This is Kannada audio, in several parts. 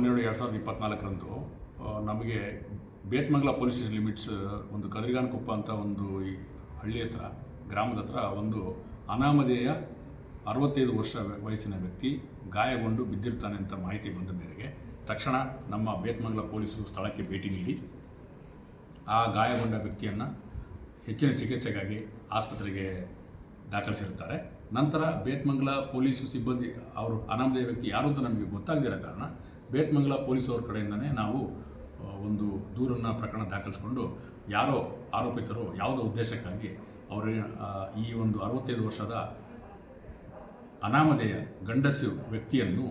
ಹನ್ನೆರಡು ಎರಡು ಸಾವಿರದ ಇಪ್ಪತ್ನಾಲ್ಕರಂದು ನಮಗೆ ಬೇತ್ಮಂಗ್ಲಾ ಪೊಲೀಸ್ ಲಿಮಿಟ್ಸ್ ಒಂದು ಕದರಿಗಾನಕೊಪ್ಪ ಅಂತ ಒಂದು ಈ ಹಳ್ಳಿ ಹತ್ರ, ಗ್ರಾಮದ ಹತ್ರ ಒಂದು ಅನಾಮಧೇಯ ಅರವತ್ತೈದು ವರ್ಷ ವಯಸ್ಸಿನ ವ್ಯಕ್ತಿ ಗಾಯಗೊಂಡು ಬಿದ್ದಿರ್ತಾನೆ ಅಂತ ಮಾಹಿತಿ ಬಂದ ಮೇರೆಗೆ ತಕ್ಷಣ ನಮ್ಮ ಬೇತ್ಮಂಗ್ಲಾ ಪೊಲೀಸರು ಸ್ಥಳಕ್ಕೆ ಭೇಟಿ ನೀಡಿ, ಆ ಗಾಯಗೊಂಡ ವ್ಯಕ್ತಿಯನ್ನು ಹೆಚ್ಚಿನ ಚಿಕಿತ್ಸೆಗಾಗಿ ಆಸ್ಪತ್ರೆಗೆ ದಾಖಲಿಸಿರ್ತಾರೆ ನಂತರ ಬೇತ್ಮಂಗ್ಲಾ ಪೊಲೀಸ್ ಸಿಬ್ಬಂದಿ, ಅವರು ಅನಾಮಧೇಯ ವ್ಯಕ್ತಿ ಯಾರು ಅಂತ ನಮಗೆ ಗೊತ್ತಾಗದಿರೋ ಕಾರಣ ಬೇತ್ಮಂಗ್ಲ ಪೊಲೀಸವ್ರ ಕಡೆಯಿಂದನೇ ನಾವು ಒಂದು ದೂರನ್ನು ಪ್ರಕರಣ ದಾಖಲಿಸಿಕೊಂಡು ಯಾರೋ ಆರೋಪಿತರು ಯಾವುದೋ ಉದ್ದೇಶಕ್ಕಾಗಿ ಅವರ ಈ ಒಂದು ಅರವತ್ತೈದು ವರ್ಷದ ಅನಾಮಧೇಯ ಗಂಡಸು ವ್ಯಕ್ತಿಯನ್ನು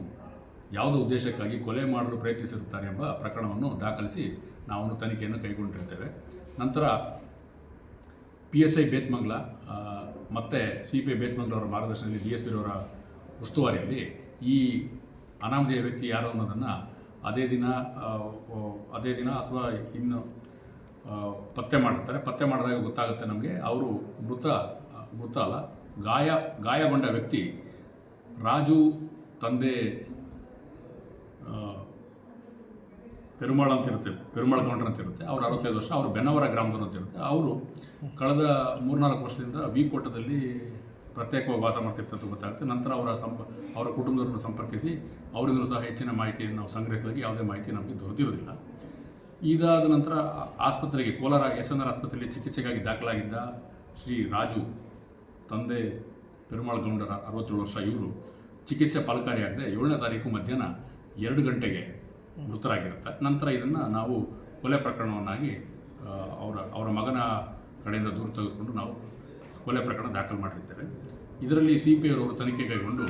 ಯಾವುದೋ ಉದ್ದೇಶಕ್ಕಾಗಿ ಕೊಲೆ ಮಾಡಲು ಪ್ರಯತ್ನಿಸಿರುತ್ತಾರೆ ಎಂಬ ಪ್ರಕರಣವನ್ನು ದಾಖಲಿಸಿ ನಾವು ತನಿಖೆಯನ್ನು ಕೈಗೊಂಡಿರ್ತೇವೆ. ನಂತರ ಪಿ ಎಸ್ ಐ ಬೇತ್ಮಂಗ್ಲ ಮತ್ತು ಸಿ ಪಿ ಐ ಬೇತ್ಮಂಗ್ಲ ಅವರ ಮಾರ್ಗದರ್ಶನದಲ್ಲಿ ಡಿ ಎಸ್ ಪಿ ಅವರ ಉಸ್ತುವಾರಿಯಲ್ಲಿ ಈ ಅನಾಮಧೇಯ ವ್ಯಕ್ತಿ ಯಾರು ಅನ್ನೋದನ್ನು ಅದೇ ದಿನ ಅದೇ ದಿನ ಅಥವಾ ಇನ್ನು ಪತ್ತೆ ಮಾಡಿರ್ತಾರೆ. ಪತ್ತೆ ಮಾಡಿದಾಗ ಗೊತ್ತಾಗುತ್ತೆ ನಮಗೆ. ಅವರು ಮೃತ ಮೃತ ಅಲ್ಲ ಗಾಯ ಗಾಯಗೊಂಡ ವ್ಯಕ್ತಿ ರಾಜು ತಂದೆ ಪೆರುಮಾಳ ಪೆರುಮಾಳ್ ಅಂತ ಇರುತ್ತೆ. ಪೆರುಮಾಳ್ ಕೌಂಟರ್ ಅಂತ ಇರುತ್ತೆ. ಅವರು ಅರವತ್ತೈದು ವರ್ಷ. ಅವರು ಬೆನ್ನವರ ಗ್ರಾಮದವರು ಅಂತ ಇರುತ್ತೆ. ಅವರು ಕಳೆದ ಮೂರ್ನಾಲ್ಕು ವರ್ಷದಿಂದ ವಿಕೋಟದಲ್ಲಿ ಪ್ರತ್ಯೇಕವಾಗಿ ವಾಸ ಮಾಡ್ತಿರ್ತಂತ ಗೊತ್ತಾಗುತ್ತೆ. ನಂತರ ಅವರ ಸಂಪ, ಅವರ ಕುಟುಂಬದವರನ್ನು ಸಂಪರ್ಕಿಸಿ ಅವರಿಂದಲೂ ಸಹ ಹೆಚ್ಚಿನ ಮಾಹಿತಿಯನ್ನು ನಾವು ಸಂಗ್ರಹಿಸಿದಾಗ ಯಾವುದೇ ಮಾಹಿತಿ ನಮಗೆ ದೊರೆತಿರುವುದಿಲ್ಲ. ಇದಾದ ನಂತರ ಆಸ್ಪತ್ರೆಗೆ, ಕೋಲಾರ ಎಸ್ ಎನ್ ಆರ್ ಆಸ್ಪತ್ರೆಯಲ್ಲಿ ಚಿಕಿತ್ಸೆಗಾಗಿ ದಾಖಲಾಗಿದ್ದ ಶ್ರೀ ರಾಜು, ತಂದೆ ಪೆರುಮಾಳ್ ಗೌಂಡರ ಅರವತ್ತೇಳು ವರ್ಷ, ಇವರು ಚಿಕಿತ್ಸೆ ಫಲಕಾರಿಯಾಗದೆ ಏಳನೇ ತಾರೀಕು ಮಧ್ಯಾಹ್ನ ಎರಡು ಗಂಟೆಗೆ ಮೃತರಾಗಿರುತ್ತೆ. ನಂತರ ಇದನ್ನು ನಾವು ಕೊಲೆ ಪ್ರಕರಣವನ್ನಾಗಿ ಅವರ ಅವರ ಮಗನ ಕಡೆಯಿಂದ ದೂರ ತೆಗೆದುಕೊಂಡು ನಾವು ಕೊಲೆ ಪ್ರಕರಣ ದಾಖಲು ಮಾಡಿರ್ತಾರೆ. ಇದರಲ್ಲಿ ಸಿ ಪಿ ಅವರು ತನಿಖೆ ಕೈಗೊಂಡು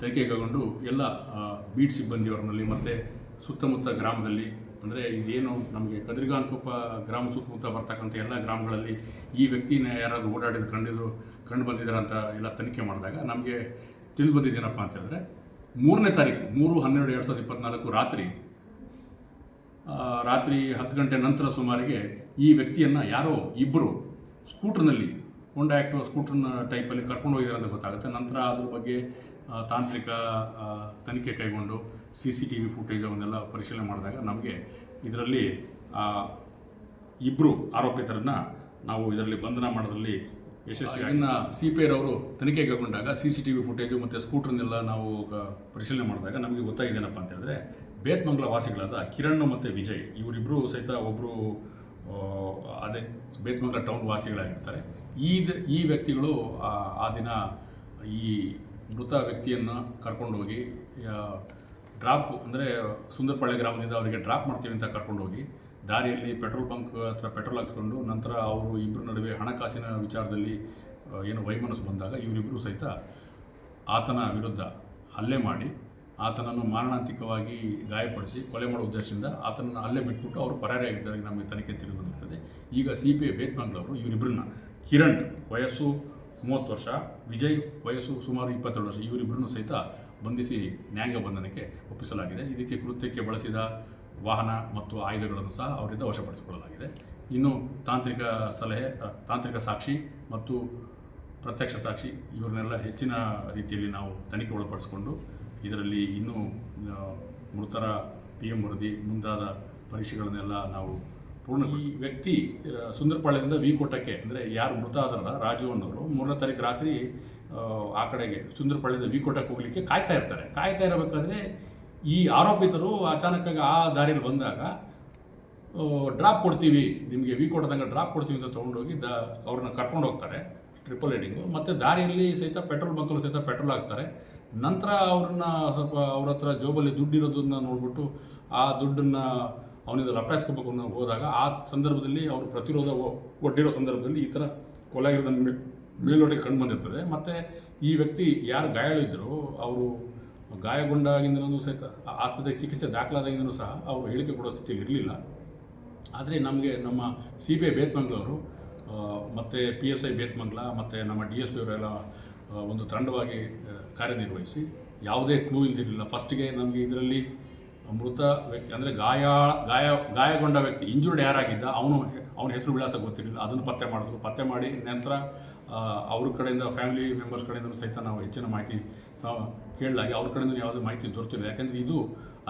ತನಿಖೆ ಕೈಗೊಂಡು ಎಲ್ಲ ಬೀಟ್ ಸಿಬ್ಬಂದಿಯವರಲ್ಲಿ ಮತ್ತು ಸುತ್ತಮುತ್ತ ಗ್ರಾಮದಲ್ಲಿ, ಅಂದರೆ ಇದೇನು ನಮಗೆ ಕದ್ರಿಗಾನ್ಕೊಪ್ಪ ಗ್ರಾಮ ಸುತ್ತಮುತ್ತ ಬರ್ತಕ್ಕಂಥ ಎಲ್ಲ ಗ್ರಾಮಗಳಲ್ಲಿ ಈ ವ್ಯಕ್ತಿನ ಯಾರಾದರೂ ಓಡಾಡಿದ ಕಂಡಿದ್ದು ಕಂಡು ಬಂದಿದ್ದಾರೆ ಅಂತ ಎಲ್ಲ ತನಿಖೆ ಮಾಡಿದಾಗ ನಮಗೆ ತಿಳಿದು ಬಂದಿದ್ದೇನಪ್ಪ ಅಂತ ಹೇಳಿದ್ರೆ, ಮೂರನೇ ತಾರೀಕು, ಮೂರು, ಹನ್ನೆರಡು, ಎರಡು ಸಾವಿರದ ಇಪ್ಪತ್ತ್ನಾಲ್ಕು ರಾತ್ರಿ ರಾತ್ರಿ ಹತ್ತು ಗಂಟೆ ನಂತರ ಸುಮಾರಿಗೆ ಈ ವ್ಯಕ್ತಿಯನ್ನು ಯಾರೋ ಇಬ್ಬರು ಸ್ಕೂಟ್ರ್ನಲ್ಲಿ ಹೊಂಡ ಆ್ಯಕ್ಟಿವ್ ಸ್ಕೂಟ್ರನ್ನ ಟೈಪಲ್ಲಿ ಕರ್ಕೊಂಡು ಹೋಗಿದ್ದಾರೆ ಅಂತ ಗೊತ್ತಾಗುತ್ತೆ. ನಂತರ ಅದ್ರ ಬಗ್ಗೆ ತಾಂತ್ರಿಕ ತನಿಖೆ ಕೈಗೊಂಡು C C T V footage ಅವನ್ನೆಲ್ಲ ಪರಿಶೀಲನೆ ಮಾಡಿದಾಗ ನಮಗೆ ಇದರಲ್ಲಿ ಇಬ್ಬರು ಆರೋಪಿತರನ್ನು ನಾವು ಇದರಲ್ಲಿ ಬಂಧನ ಮಾಡೋದ್ರಲ್ಲಿ ಯಶಸ್ವಿ ಇನ್ನು ಸಿ ಪಿ ಅವರು ತನಿಖೆ ಕೈಗೊಂಡಾಗ C C T V footage ಮತ್ತು ಸ್ಕೂಟ್ರನ್ನೆಲ್ಲ ನಾವು ಪರಿಶೀಲನೆ ಮಾಡಿದಾಗ ನಮಗೆ ಗೊತ್ತಾಗಿದ್ದೇನಪ್ಪ ಅಂತ ಹೇಳಿದ್ರೆ ಬೇತ್ಮಂಗ್ಲ ವಾಸಿಗಳಾದ ಕಿರಣ್ ಮತ್ತು ವಿಜಯ್ ಇವರಿಬ್ಬರು ಸಹಿತ ಒಬ್ಬರು ಅದೇ ಬೇತ್ಮಂಗ್ಲ ಟೌನ್ ವಾಸಿಗಳಾಗಿರ್ತಾರೆ. ಈ ದ- ಈ ವ್ಯಕ್ತಿಗಳು, ಆ ದಿನ ಈ ಮೃತ ವ್ಯಕ್ತಿಯನ್ನು ಕರ್ಕೊಂಡೋಗಿ ಡ್ರಾಪ್ ಅಂದರೆ ಸುಂದರಪಾಳ್ಯ ಗ್ರಾಮದಿಂದ ಅವರಿಗೆ ಡ್ರಾಪ್ ಮಾಡ್ತೀವಿ ಅಂತ ಕರ್ಕೊಂಡೋಗಿ, ದಾರಿಯಲ್ಲಿ ಪೆಟ್ರೋಲ್ ಬಂಕ್ ಹತ್ರ ಪೆಟ್ರೋಲ್ ಹಾಕ್ಸ್ಕೊಂಡು, ನಂತರ ಅವರು ಇಬ್ಬರ ನಡುವೆ ಹಣಕಾಸಿನ ವಿಚಾರದಲ್ಲಿ ಏನು ವೈಮನಸ್ಸು ಬಂದಾಗ ಇವರಿಬ್ಬರು ಸಹಿತ ಆತನ ವಿರುದ್ಧ ಹಲ್ಲೆ ಮಾಡಿ ಆತನನ್ನು ಮಾರಣಾಂತಿಕವಾಗಿ ಗಾಯಪಡಿಸಿ ಕೊಲೆ ಮಾಡೋ ಉದ್ದೇಶದಿಂದ ಆತನನ್ನು ಅಲ್ಲೇ ಬಿಟ್ಬಿಟ್ಟು ಅವರು ಪರಾರಿಯಾಗಿದ್ದಾರೆ ನಮಗೆ ತನಿಖೆ ತಿಳಿದು ಬಂದಿರ್ತದೆ. ಈಗ ಸಿ ಪಿ ಐ ಬೇತ್ಮಂಗ್ಲವರು ಇವರಿಬ್ಬರನ್ನ ಕಿರಣ್ ವಯಸ್ಸು ಮೂವತ್ತು ವರ್ಷ, ವಿಜಯ್ ವಯಸ್ಸು ಸುಮಾರು ಇಪ್ಪತ್ತೆರಡು ವರ್ಷ ಇವರಿಬ್ಬರನ್ನು ಸಹಿತ ಬಂಧಿಸಿ ನ್ಯಾಯಾಂಗ ಬಂಧನಕ್ಕೆ ಒಪ್ಪಿಸಲಾಗಿದೆ. ಇದಕ್ಕೆ ಕೃತ್ಯಕ್ಕೆ ಬಳಸಿದ ವಾಹನ ಮತ್ತು ಆಯುಧಗಳನ್ನು ಸಹ ಅವರಿಂದ ವಶಪಡಿಸಿಕೊಳ್ಳಲಾಗಿದೆ. ಇನ್ನು ತಾಂತ್ರಿಕ ಸಲಹೆ ತಾಂತ್ರಿಕ ಸಾಕ್ಷಿ ಮತ್ತು ಪ್ರತ್ಯಕ್ಷ ಸಾಕ್ಷಿ, ಇವರನ್ನೆಲ್ಲ ಹೆಚ್ಚಿನ ರೀತಿಯಲ್ಲಿ ನಾವು ತನಿಖೆ ಒಳಪಡಿಸಿಕೊಂಡು ಇದರಲ್ಲಿ ಇನ್ನೂ ಮೃತರ ಪಿ ಎಂ ವರದಿ ಮುಂತಾದ ಪರೀಕ್ಷೆಗಳನ್ನೆಲ್ಲ ನಾವು ಪೂರ್ಣ ಈ ವ್ಯಕ್ತಿ ಸುಂದರಪಾಳ್ಯದಿಂದ ವಿ ಕೋಟಕ್ಕೆ ಅಂದರೆ ಯಾರು ಮೃತ ಆದ್ರಲ್ಲ ರಾಜು ಅನ್ನೋರು ಮೂರನೇ ತಾರೀಕು ರಾತ್ರಿ ಆ, ಕಡೆಗೆ ಸುಂದರಪಾಳ್ಯದಿಂದ ವಿಕೋಟಕ್ಕೆ ಹೋಗಲಿಕ್ಕೆ ಕಾಯ್ತಾ ಇರ್ತಾರೆ. ಕಾಯ್ತಾ ಇರಬೇಕಾದ್ರೆ ಈ ಆರೋಪಿತರು ಅಚಾನಕ್ಕಾಗಿ ಆ ದಾರಿಯಲ್ಲಿ ಬಂದಾಗ ಡ್ರಾಪ್ ಕೊಡ್ತೀವಿ ನಿಮಗೆ ವಿ ಕೋಟದಂಗೆ ಡ್ರಾಪ್ ಕೊಡ್ತೀವಿ ಅಂತ ತೊಗೊಂಡೋಗಿ ದ ಅವ್ರನ್ನ ಕರ್ಕೊಂಡು ಹೋಗ್ತಾರೆ. ಟ್ರಿಪಲ್ ರೇಟಿಂಗು ಮತ್ತು ದಾರಿಯಲ್ಲಿ ಸಹಿತ ಪೆಟ್ರೋಲ್ ಬಂಕಲ್ಲೂ ಸಹಿತ ಪೆಟ್ರೋಲ್ ಹಾಕ್ತಾರೆ ನಂತರ ಅವ್ರನ್ನ ಸ್ವಲ್ಪ ಅವ್ರ ಹತ್ರ ಜೋಬಲ್ಲಿ ದುಡ್ಡಿರೋದನ್ನ ನೋಡ್ಬಿಟ್ಟು ಆ ದುಡ್ಡನ್ನು ಅವನಿಂದ ಲಪಾಯಿಸ್ಕೋಬೇಕು ಅನ್ನೋ ಹೋದಾಗ ಆ ಸಂದರ್ಭದಲ್ಲಿ ಅವರು ಪ್ರತಿರೋಧ ಒಡ್ಡಿರೋ ಸಂದರ್ಭದಲ್ಲಿ ಈ ಥರ ಕೊಲೆ ಮೇಲ್ನೋಡಿಗೆ ಕಂಡು ಬಂದಿರ್ತದೆ. ಮತ್ತು ಈ ವ್ಯಕ್ತಿ ಯಾರು ಗಾಯಗಳಿದ್ದರು ಅವರು ಗಾಯಗೊಂಡಾಗಿಂದನೂ ಸಹಿತ ಆಸ್ಪತ್ರೆಗೆ ಚಿಕಿತ್ಸೆ ದಾಖಲಾದಾಗಿಂದನೂ ಸಹ ಅವರು ಹೇಳಿಕೆ ಕೊಡೋ ಸ್ಥಿತಿಯಲ್ಲಿ ಇರಲಿಲ್ಲ. ಆದರೆ ನಮಗೆ ನಮ್ಮ ಸಿ ಬಿ ಐ ಮತ್ತು ಪಿ ಎಸ್ ಐ ಬೇತ್ಮಂಗ್ಲ ಮತ್ತು ನಮ್ಮ ಡಿ ಎಸ್ ಪಿಯವರೆಲ್ಲ ಒಂದು ತಂಡವಾಗಿ ಕಾರ್ಯನಿರ್ವಹಿಸಿ, ಯಾವುದೇ ಕ್ಲೂ ಇಲ್ದಿರಲಿಲ್ಲ. ಫಸ್ಟಿಗೆ ನಮಗೆ ಇದರಲ್ಲಿ ಮೃತ ವ್ಯಕ್ತಿ, ಅಂದರೆ ಗಾಯ ಗಾಯ, ಗಾಯಗೊಂಡ ವ್ಯಕ್ತಿ ಇಂಜುರ್ಡ್ ಯಾರಾಗಿದ್ದ, ಅವನು ಅವನ ಹೆಸರು ವಿಳಾಸ ಗೊತ್ತಿರಲಿಲ್ಲ. ಅದನ್ನು ಪತ್ತೆ ಮಾಡಿದ್ರು. ಪತ್ತೆ ಮಾಡಿ ನಂತರ ಅವ್ರ ಕಡೆಯಿಂದ ಫ್ಯಾಮಿಲಿ ಮೆಂಬರ್ಸ್ ಕಡೆಯಿಂದ ಸಹಿತ ನಾವು ಹೆಚ್ಚಿನ ಮಾಹಿತಿ ಸ ಕೇಳಲಾಗಿ, ಅವ್ರ ಕಡೆಯಿಂದ ಯಾವುದೇ ಮಾಹಿತಿ ದೊರೆತಿಲ್ಲ. ಯಾಕೆಂದರೆ ಇದು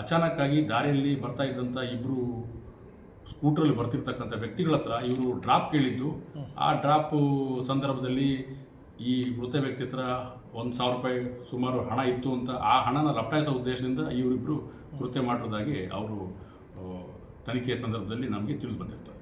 ಅಚಾನಕ್ಕಾಗಿ ದಾರಿಯಲ್ಲಿ ಬರ್ತಾ ಇದ್ದಂಥ ಇಬ್ಬರು ಸ್ಕೂಟ್ರಲ್ಲಿ ಬರ್ತಿರ್ತಕ್ಕಂಥ ವ್ಯಕ್ತಿಗಳ ಹತ್ರ ಇವರು ಡ್ರಾಪ್ ಕೇಳಿದ್ದು. ಆ ಡ್ರಾಪ್ ಸಂದರ್ಭದಲ್ಲಿ ಈ ಮೃತ ವ್ಯಕ್ತಿ ಹತ್ರ ಒಂದು ಸಾವಿರ ರೂಪಾಯಿ ಸುಮಾರು ಹಣ ಇತ್ತು ಅಂತ ಆ ಹಣನ ಲಪಟಾಯಿಸೋ ಉದ್ದೇಶದಿಂದ ಇವರಿಬ್ಬರು ಕೃತ್ಯ ಮಾಡಿರೋದಾಗಿ ಅವರು ತನಿಖೆಯ ಸಂದರ್ಭದಲ್ಲಿ ನಮಗೆ ತಿಳಿದು ಬಂದಿರ್ತಾರೆ.